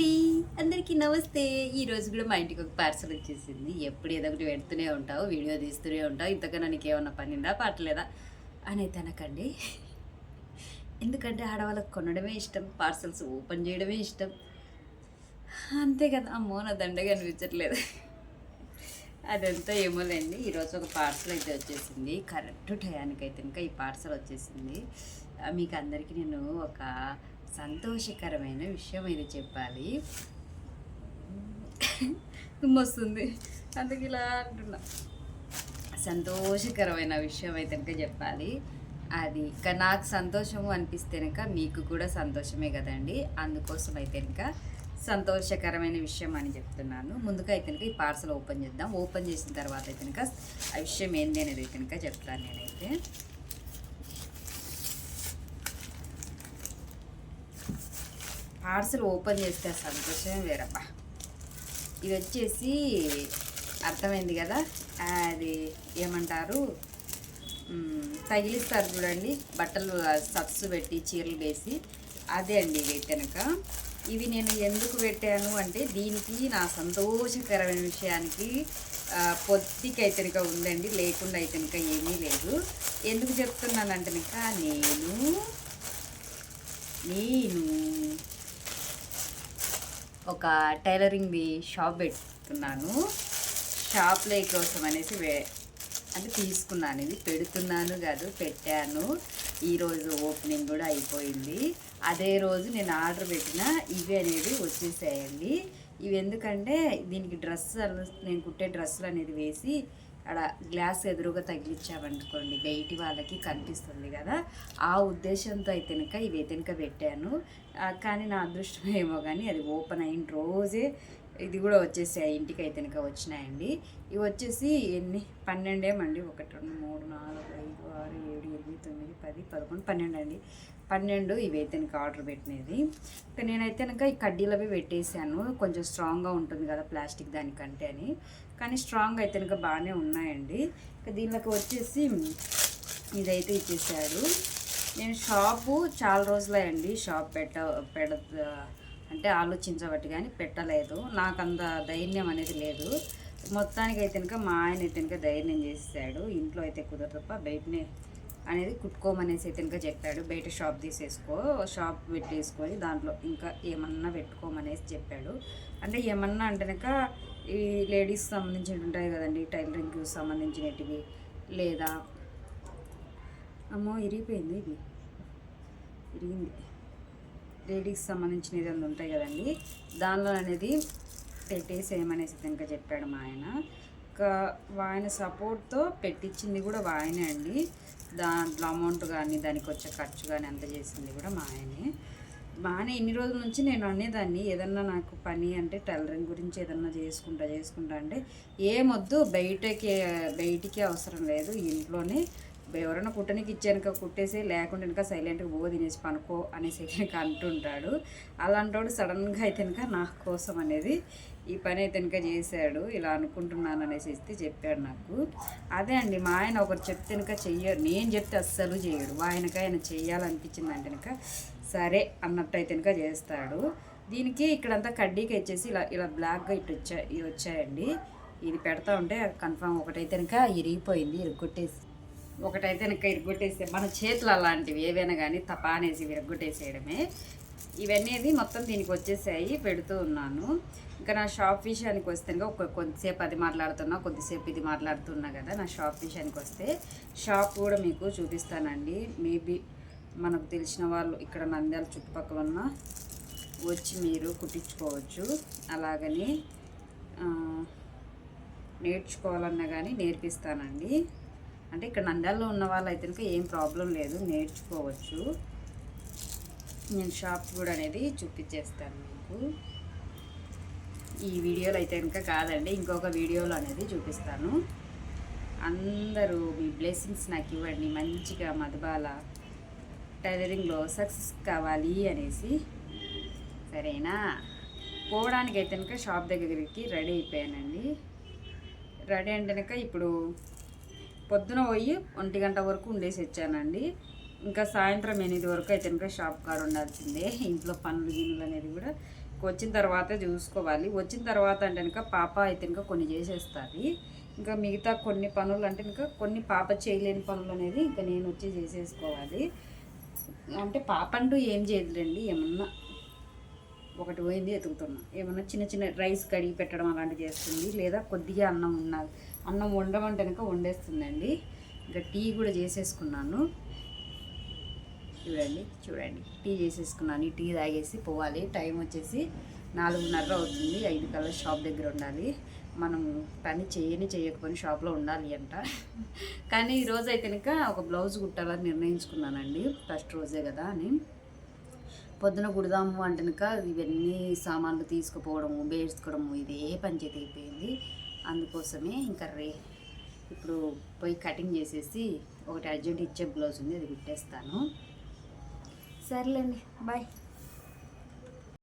అండి. అందరికీ నమస్తే. ఈరోజు కూడా మా ఇంటికి ఒక పార్సల్ వచ్చేసింది. ఎప్పుడు ఏదో ఒకటి పెడుతూనే ఉంటావు వీడియో తీస్తూనే ఉంటావు. ఇంతకన్నా నీకు ఏమన్నా పనిందా పట్టలేదా అని అయితే అనకండి ఎందుకంటే ఆడవాళ్ళకి కొనడమే ఇష్టం పార్సల్స్ ఓపెన్ చేయడమే ఇష్టం. అంతే కదా అమ్మో నా దండగా అనిపించట్లేదు. అదంతా ఏమోలేండి. ఈరోజు ఒక పార్సల్ అయితే వచ్చేసింది. కరెక్ట్ టయానికి అయితే ఇంకా ఈ పార్సల్ వచ్చేసింది. మీకు అందరికీ నేను ఒక సంతోషకరమైన విషయం ఇది చెప్పాలి. వస్తుంది అందుకు ఇలా అంటున్నా. సంతోషకరమైన విషయం అయితే కనుక చెప్పాలి. అది ఇక నాకు సంతోషము అనిపిస్తే కనుక మీకు కూడా సంతోషమే కదండి. అందుకోసం అయితే కనుక సంతోషకరమైన విషయం అని చెప్తున్నాను. ముందుగా అయితే కనుక ఈ పార్సల్ ఓపెన్ చేద్దాం. ఓపెన్ చేసిన తర్వాత అయితే కనుక ఆ విషయం ఏంది అనేది అయితే కనుక చెప్తాను నేనైతే. పార్సల్ ఓపెన్ చేస్తే సంతోషమే వేరబ్బా. ఇది వచ్చేసి అర్థమైంది కదా? అది ఏమంటారు? తగిలిస్తారు చూడండి. బట్టలు సత్సు పెట్టి చీరలు వేసి. అదే అండి ఇవి కనుక. ఇవి నేను ఎందుకు పెట్టాను అంటే దీనికి నా సంతోషకరమైన విషయానికి పొత్తికైతనిక పొత్తికి అయితే ఉందండి. లేకుండా అయితే ఏమీ లేదు. ఎందుకు చెప్తున్నానంటే నేను నేను ఒక టైలరింగ్ది షాప్ పెడుతున్నాను. షాప్లో కోసం అనేసి వే అంటే తీసుకున్నాను. ఇది పెడుతున్నాను కాదు పెట్టాను. ఈరోజు ఓపెనింగ్ కూడా అయిపోయింది. అదే రోజు నేను ఆర్డర్ పెట్టిన ఇవి అనేది వచ్చేసాయండి. ఇవి ఎందుకంటే దీనికి డ్రెస్ నేను కుట్టే డ్రెస్సులు అనేది వేసి అక్కడ గ్లాస్ ఎదురుగా తగిలించామనుకోండి బయటి వాళ్ళకి కనిపిస్తుంది కదా. ఆ ఉద్దేశంతో అయితే కనుక ఇవి అయితే పెట్టాను. కానీ నా అదృష్టం ఏమో కానీ అది ఓపెన్ అయిన రోజే ఇది కూడా వచ్చేసాయి. ఇంటికి అయితే కనుక వచ్చినాయండి. ఇవి వచ్చేసి ఎన్ని? పన్నెండేమండి ఒకటి రెండు మూడు నాలుగు ఐదు ఆరు ఏడు ఎనిమిది తొమ్మిది పది పదకొండు పన్నెండు అండి పన్నెండు ఇవి అయితే కనుక ఆర్డర్ పెట్టినది. ఇంకా నేనైతే కనుక ఈ కడ్డీలవి పెట్టేశాను. కొంచెం స్ట్రాంగ్గా ఉంటుంది కదా ప్లాస్టిక్ దానికంటే అని. కానీ స్ట్రాంగ్ అయితే కనుక బాగానే ఉన్నాయండి. ఇంకా దీనిలోకి వచ్చేసి ఇదైతే ఇచ్చేసాడు నేను షాపు చాలా రోజులే అండి షాప్ పెట్ట పెడ అంటే ఆలోచించబట్టి కానీ పెట్టలేదు. నాకు అంత ధైర్యం అనేది లేదు. మొత్తానికి అయితే కనుక మా ఆయన అయితే కనుక ధైర్యం చేసేసాడు. ఇంట్లో అయితే కుదరదు తప్ప బయటనే అనేది కుట్టుకోమనేసి అయితే కనుక చెప్పాడు. బయట షాప్ తీసేసుకో షాప్ పెట్టేసుకొని దాంట్లో ఇంకా ఏమన్నా పెట్టుకోమనేసి చెప్పాడు. అంటే ఏమన్నా అంటే కనుక ఈ లేడీస్ సంబంధించినవి ఉంటాయి కదండి టైలరింగ్కి సంబంధించినటివి లేదా? అమ్మో ఇరిగిపోయింది ఇది. ఇరిగింది. లేడీస్ సంబంధించిన ఏదైనా ఉంటాయి కదండి దానిలో అనేది పెట్టేసేయమనేసి ఇంకా చెప్పాడు మా ఆయన. ఆయన సపోర్ట్తో పెట్టించింది కూడా ఆయనే అండి. దాంట్లో అమౌంట్ కానీ దానికి వచ్చే ఖర్చు కానీ అంత చేసింది కూడా మా ఆయనే. బాగానే ఇన్ని రోజుల నుంచి నేను అనేదాన్ని ఏదన్నా నాకు పని అంటే టైలరింగ్ గురించి ఏదన్నా చేసుకుంటా చేసుకుంటా అంటే ఏమొద్దు బయటకి బయటికి అవసరం లేదు. ఇంట్లోనే ఎవరైనా కుట్టనికి ఇచ్చానుక కుట్టేసి లేకుండా ఇంకా సైలెంట్గా బో తినేసి పనుకో అనేసి కనుక అంటుంటాడు. అలాంటోడు సడన్గా అయితే కనుక నా కోసం అనేది ఈ పని అయితే కనుక చేశాడు. ఇలా అనుకుంటున్నాను అనేసి ఇస్తే చెప్పాడు నాకు. అదే అండి మా ఆయన ఒకరు చెప్తే కనుక చెయ్యరు నేను చెప్తే అస్సలు చేయడు. ఆయనకి ఆయన చేయాలనిపించింది అంటే కనుక సరే అన్నట్టు అయితే కనుక చేస్తాడు. దీనికి ఇక్కడంతా కడ్డీకి వచ్చేసి ఇలా ఇలా బ్లాక్గా ఇటు వచ్చా ఇవి వచ్చాయండి. ఇది పెడతా ఉంటే కన్ఫామ్ ఒకటైతే కనుక ఇరిగిపోయింది ఇరుగొట్టేసి ఒకటైతే వెనక ఇరుగొట్టేస్తే మన చేతులు అలాంటివి ఏవైనా కానీ తపా అనేసి విరగొట్టేసేయడమే ఇవన్నీ మొత్తం దీనికి వచ్చేసాయి పెడుతూ ఉన్నాను. ఇంకా నా షాప్ విషయానికి వస్తే ఒక కొద్దిసేపు అది మాట్లాడుతున్నా కొద్దిసేపు ఇది మాట్లాడుతున్నా కదా నా షాప్ విషయానికి వస్తే షాప్ కూడా మీకు చూపిస్తానండి. మేబీ మనకు తెలిసిన వాళ్ళు ఇక్కడ నంద్యాల చుట్టుపక్కల ఉన్న వచ్చి మీరు కుట్టించుకోవచ్చు. అలాగని నేర్చుకోవాలన్నా కానీ నేర్పిస్తానండి. అంటే ఇక్కడ నంద్యాలలో ఉన్న వాళ్ళు కనుక ఏం ప్రాబ్లం లేదు నేర్చుకోవచ్చు. నేను షాప్ కూడా అనేది చూపించేస్తాను మీకు. ఈ వీడియోలో అయితే కనుక కాదండి ఇంకొక వీడియోలో అనేది చూపిస్తాను. అందరూ మీ బ్లెస్సింగ్స్ నాకు ఇవ్వండి మంచిగా మధుబాల టైలరింగ్లో సక్సెస్ కావాలి అనేసి. సరేనా? పోవడానికి అయితే కనుక షాప్ దగ్గరికి రెడీ అయిపోయానండి. రెడీ అంటే కనుక ఇప్పుడు పొద్దున పోయి ఒంటి గంట వరకు ఉండేసి వచ్చానండి. ఇంకా సాయంత్రం ఎనిమిది వరకు అయితే ఇంకా షాప్ కాడ ఉండాల్సిందే. ఇంట్లో పనులు గిన్నులు అనేది కూడా వచ్చిన తర్వాత చూసుకోవాలి. వచ్చిన తర్వాత అంటే ఇంకా పాప అయితే ఇంకా కొన్ని చేసేస్తుంది. ఇంకా మిగతా కొన్ని పనులు అంటే ఇంకా కొన్ని పాప చేయలేని పనులు అనేది ఇంకా నేను వచ్చి చేసేసుకోవాలి. అంటే పాప అంటూ ఏం చేయదులేండి. ఏమన్నా ఒకటి పోయింది ఎతుకుతున్నా. ఏమన్నా చిన్న చిన్న రైస్ కడిగి పెట్టడం అలాంటివి చేస్తుంది. లేదా కొద్దిగా అన్నం ఉన్నది అన్నం వండమంటే కనుక వండేస్తుందండి. ఇంకా టీ కూడా చేసేసుకున్నాను. చూడండి చూడండి. టీ చేసేసుకున్నాను. ఈ టీ తాగేసి పోవాలి. టైం వచ్చేసి నాలుగున్నర అవుతుంది. ఐదు కల్లా షాప్ దగ్గర ఉండాలి. మనం పని చేయని చేయకపోయిన షాప్లో ఉండాలి అంట. కానీ ఈరోజు అయితే కనుక ఒక బ్లౌజ్ కుట్టాలని నిర్ణయించుకున్నానండి. ఫస్ట్ రోజే కదా అని. పొద్దున కుడదాము అంటే కనుక ఇవన్నీ సామాన్లు తీసుకుపోవడము వేసుకోవడము ఇదే పంచాయతీ అయిపోయింది. అందుకోసమే ఇంకా రే ఇప్పుడు పోయి కటింగ్ చేసేసి ఒకటి అర్జెంట్ ఇచ్చే బ్లౌజ్ ఉంది అది కుట్టేస్తాను. సర్లేండి బాయ్.